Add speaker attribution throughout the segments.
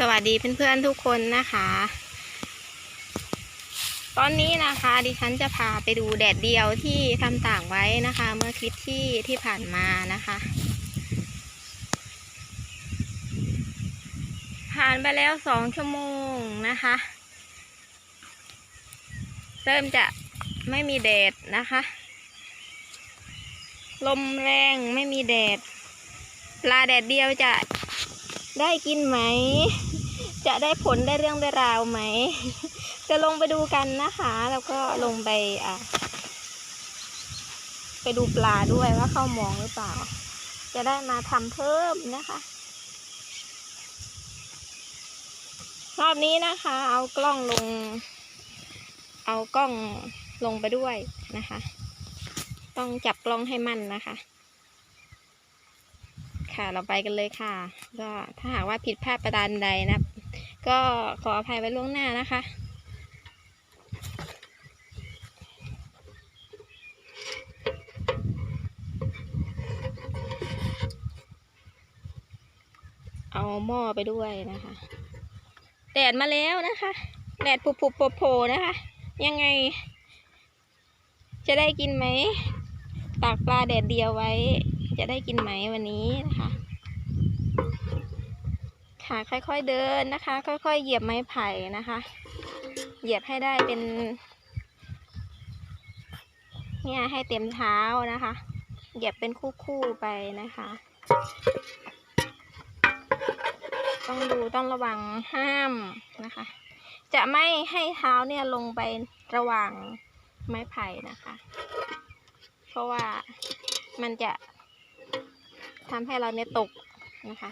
Speaker 1: สวัสดีเพื่อนๆทุกคนนะคะ ตอนนี้นะคะดิฉันจะพาไปดูแดดเดียวที่ทำต่างไว้นะคะ เมื่อคลิปที่ที่ผ่านมานะคะ ผ่านไปแล้วสองชั่วโมงนะคะ เริ่มจะไม่มีแดดนะคะ ลมแรงไม่มีแดดปลาแดดเดียวจะ ได้กินไหม จะได้ผลได้เรื่องได้ราวไหม จะลงไปดูกันนะคะ แล้วก็ลงไปอะ ไปดูปลาด้วยว่าเข้ามองหรือเปล่า จะได้มาทำเพิ่มนะคะ รอบนี้นะคะ เอากล้องลง เอากล้องลงไปด้วยนะคะ ต้องจับกล้องให้มั่นนะคะ ค่ะ เราไปกันเลยค่ะ ก็ถ้าหากว่าผิดพลาดประการใดนะ ก็ขออภัยไว้ล่วงหน้านะคะ เอาหม้อไปด้วยนะคะ แดดมาแล้วนะคะ แดดผุบๆโผล่นะคะ ยังไง จะได้กินไหมตากปลาแดดเดียวไว้ จะได้กินไหมวันนี้นะคะค่ะค่อยๆเดินนะคะ ค่อยๆเหยียบไม้ไผ่นะคะ เหยียบให้ได้เป็นเนี่ยให้เต็มเท้านะคะ เหยียบเป็นคู่ๆไปนะคะ ต้องดูต้องระวังห้ามนะคะ จะไม่ให้เท้าเนี่ยลงไประหว่างไม้ไผ่นะคะ เพราะว่ามันจะ ทำให้เราเนี่ยตกนะคะ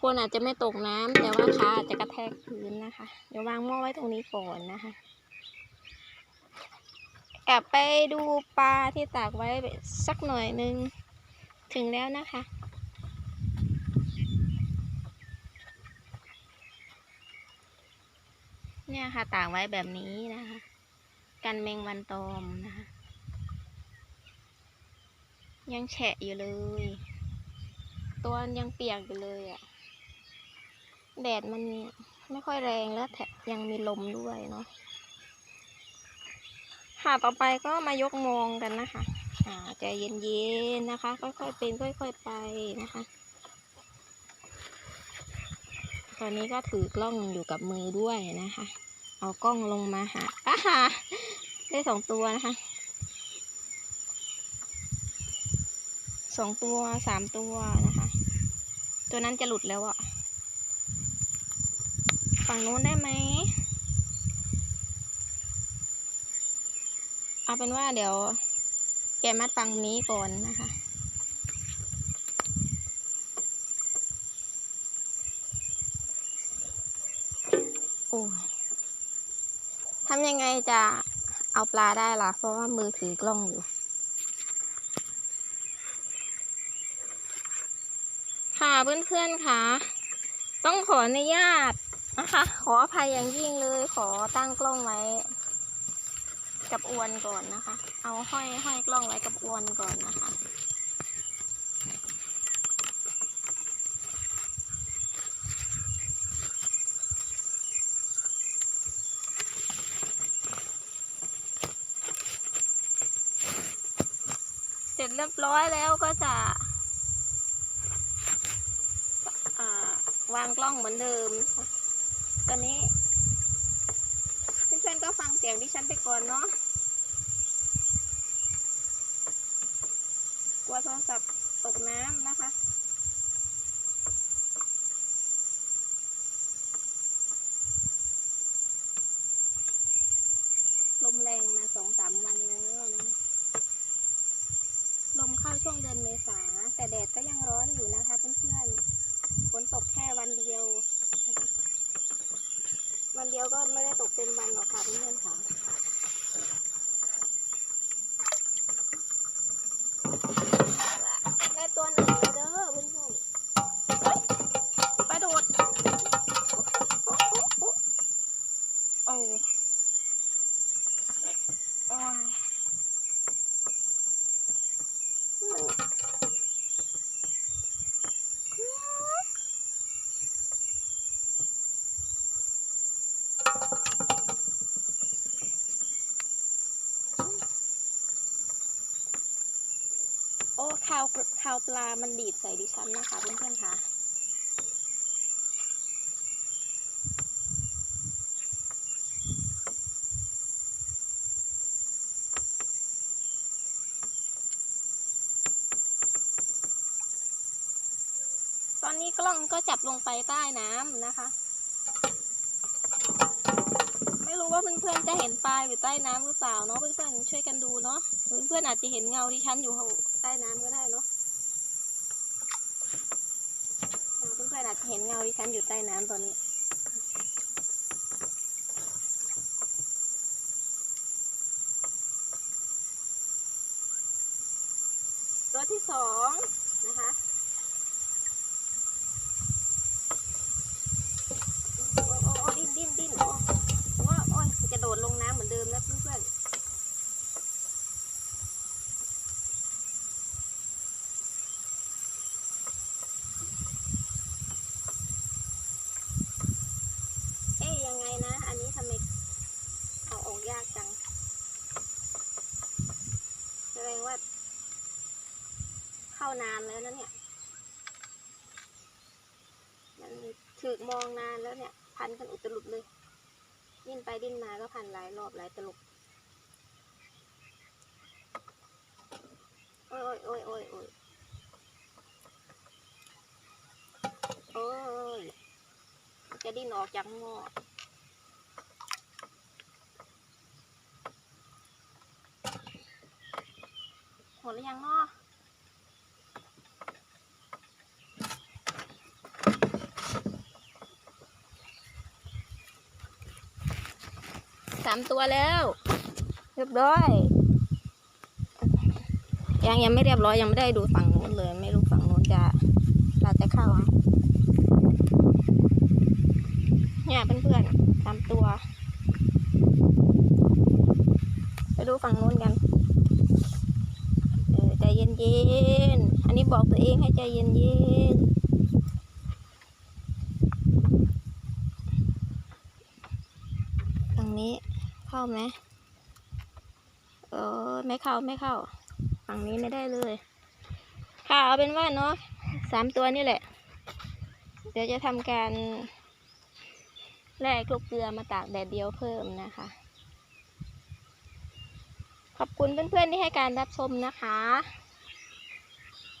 Speaker 1: ควรอาจจะไม่ตกน้ำแต่ว่าขาอาจจะกระแทกพื้นนะคะ เดี๋ยววางหม้อไว้ตรงนี้ก่อนนะคะ แอบไปดูปลาที่ตากไว้สักหน่อยนึง ถึงแล้วนะคะเนี่ยค่ะตากไว้แบบนี้นะคะ กันแมงวันตอมนะคะ ยังแฉะอยู่เลย ตัวยังเปียกอยู่เลยอะ่ะ แดดมันไม่ค่อยแรงแล้วแถมยังมีลมด้วยเนาะค่ะต่อไปก็มายกมองกันนะคะอ่าใจเย็นๆนะคะ ค่อยๆเป็นค่อย ๆไปนะคะ ตอนนี้ก็ถือกล้องอยู่กับมือด้วยนะคะ เอากล้องลงมาหาอะหาได้สองตัวนะคะ สองตัวสามตัวนะคะ ตัวนั้นจะหลุดแล้วอะฝั่งนู้นได้ไหมเอาเป็นว่าเดี๋ยว แกมัดฝั่งนี้ก่อนนะคะโอ้ทำยังไงจะเอาปลาได้ล่ะ เพราะว่ามือถือกล้องอยู่ ค่ะเพื่อนๆค่ะ ต้องขออนุญาตนะคะ ขออภัยอย่างยิ่งเลย ขอตั้งกล้องไว้ กับอวนก่อนนะคะ เอาห้อยห้อยกล้องไว้กับอวนก่อนนะคะเสร็จเรียบร้อยแล้วก็จะ อ่า วางกล้องเหมือนเดิมนะคะตอนนี้เพื่อนๆก็ฟังเสียงดิฉันไปก่อนเนาะกลัวโทรศัพท์ตกน้ำนะคะลมแรงมาสองสามวันแล้วนะ ลมเข้าช่วงเดือนเมษาแต่แดดก็ยังร้อนอยู่นะคะเพื่อนๆ ฝนตกแค่วันเดียว วันเดียวก็ไม่ได้ตกเต็มวันหรอกค่ะเพื่อนๆค่ะาวข้าวปลา มันดีดใส่ดิฉันนะคะเพื่อนๆค่ะตอนนี้กล้องก็จับลงไปใต้น้ำนะคะ รู้ว่าเพื่อนๆจะเห็นปลาอยู่ใต้น้ำหรือเปล่าเนาะเพื่อนๆช่วยกันดูเนาะหรือเพื่อนๆอาจจะเห็นเงาดิฉันอยู่ใต้น้ำก็ได้เนาะอ่าเพื่อนๆอาจจะเห็นเงาดิฉันอยู่ใต้น้ำตอนนี้ตัวที่สองนะคะ โอ้โอ้โอ้ดิ้นดิ้นดิ้นโอ้โอ้โอ้ยมันจะโดดลงน้ำเหมือนเดิมนะเพื่อนๆเอ๊ ยังไงนะ อันนี้ทำไมเอาออกยากจัง แสดงว่า เข้านานแล้วนะเนี่ย มันถึกมองนานแล้วเนี่ย พันกันอุตลุดเลย ดิ้นไปดิ้นมาก็พันหลายรอบหลายตลบโอ้ยโอ้ยโอ้ยโอ้ยโอ้ยโอ้ยจะดิ้นออกจากหม้อ ดหรือยังเนาะสามตัวแล้ว เรียบร้อย ยังยังไม่เรียบร้อยยังไม่ได้ดูฝั่งนู้นเลย ไม่รู้ฝั่งนู้นจะเราจะเข้าไหมเนี่ยเพื่อนๆสามตัว ไปดูฝั่งนู้นกัน เย็นๆ อันนี้บอกตัวเองให้ใจเย็นๆฝั่งนี้เข้าไหมเออไม่เข้าไม่เข้า ฝั่งนี้ไม่ได้เลย ค่ะเอาเป็นว่าเนาะสามตัวนี่แหละ เดี๋ยวจะทำการแลกลูกเกลือมาตากแดดเดียวเพิ่มนะคะ ขอบคุณเพื่อนๆที่ให้การรับชมนะคะ